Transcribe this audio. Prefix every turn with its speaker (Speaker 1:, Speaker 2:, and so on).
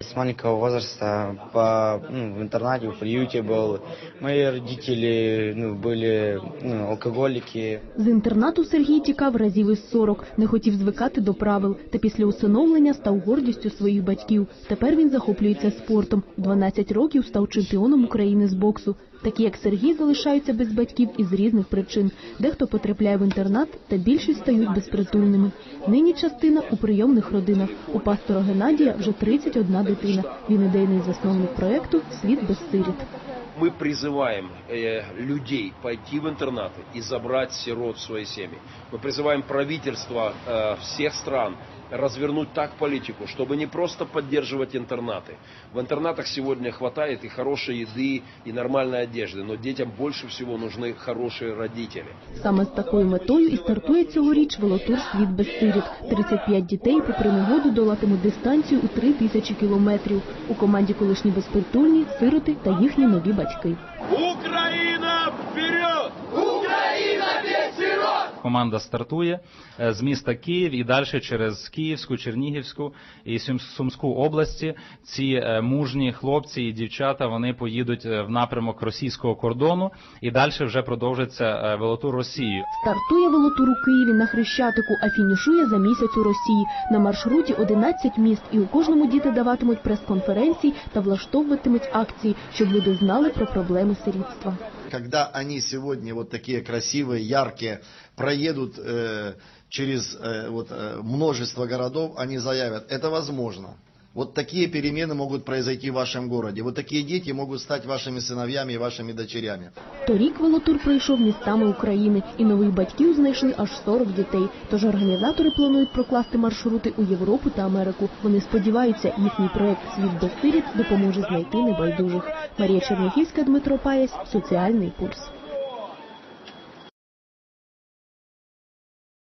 Speaker 1: С маленького возраста по, ну, в интернате, в приюте был. Мои родители ну, были ну, алкоголики.
Speaker 2: З інтернату Сергій тікав разів із 40, не хотів звикати до правил, та після усиновлення став гордістю своїх батьків. Тепер він захоплюється спортом. У 12 років став чемпіоном України з боксу. Такі як Сергій залишаються без батьків із різних причин. Дехто потрапляє в інтернат, та більшість стають безпритульними. Нині частина у прийомних родинах. У пастора Геннадія вже 31 дитина. Він ідейний засновник проекту Світ без сиріт
Speaker 3: Мы призываем э, людей пойти в интернаты и забрать сирот в свои семьи. Мы призываем правительства э, всех стран развернуть так политику, чтобы не просто поддерживать интернаты. В интернатах сегодня хватает и хорошей еды, и нормальной одежды, но детям больше всего нужны хорошие родители.
Speaker 2: Саме з такою метою і стартує цьогоріч велотур «Світ без сиріт». 35 дітей попри негоду долатимуть дистанцію у 3 тисячі кілометрів. У команді колишні безпритульні, сироти та їхні нові батьки.
Speaker 3: Україна вперед!
Speaker 4: Команда стартує е, з міста Київ і далі через Київську, Чернігівську і Сум- Сумську області. Ці е, мужні хлопці і дівчата вони поїдуть е, в напрямок російського кордону і далі вже продовжиться велотур Росією.
Speaker 2: Стартує велотур у Києві на Хрещатику, а фінішує за місяць у Росії. На маршруті 11 міст, і у кожному діти даватимуть прес-конференції та влаштовуватимуть акції, щоб люди знали про проблеми сирітства
Speaker 5: когда они сегодня вот такие красивые, яркие, проедут э, через э, вот, э, множество городов, они заявят, это возможно. Вот такие перемены могут произойти в вашем городе. Вот такие дети могут стать вашими сыновьями и вашими дочерями.
Speaker 2: Торік велотур пройшов містами України, і нових батьків знайшли аж 40 дітей. Тож організатори планують прокласти маршрути у Європу та Америку. Вони сподіваються, їхній проект Світ без сиріт допоможе знайти небайдужих. Марія Черняхівська, Дмитро Паясь, Соціальний пульс.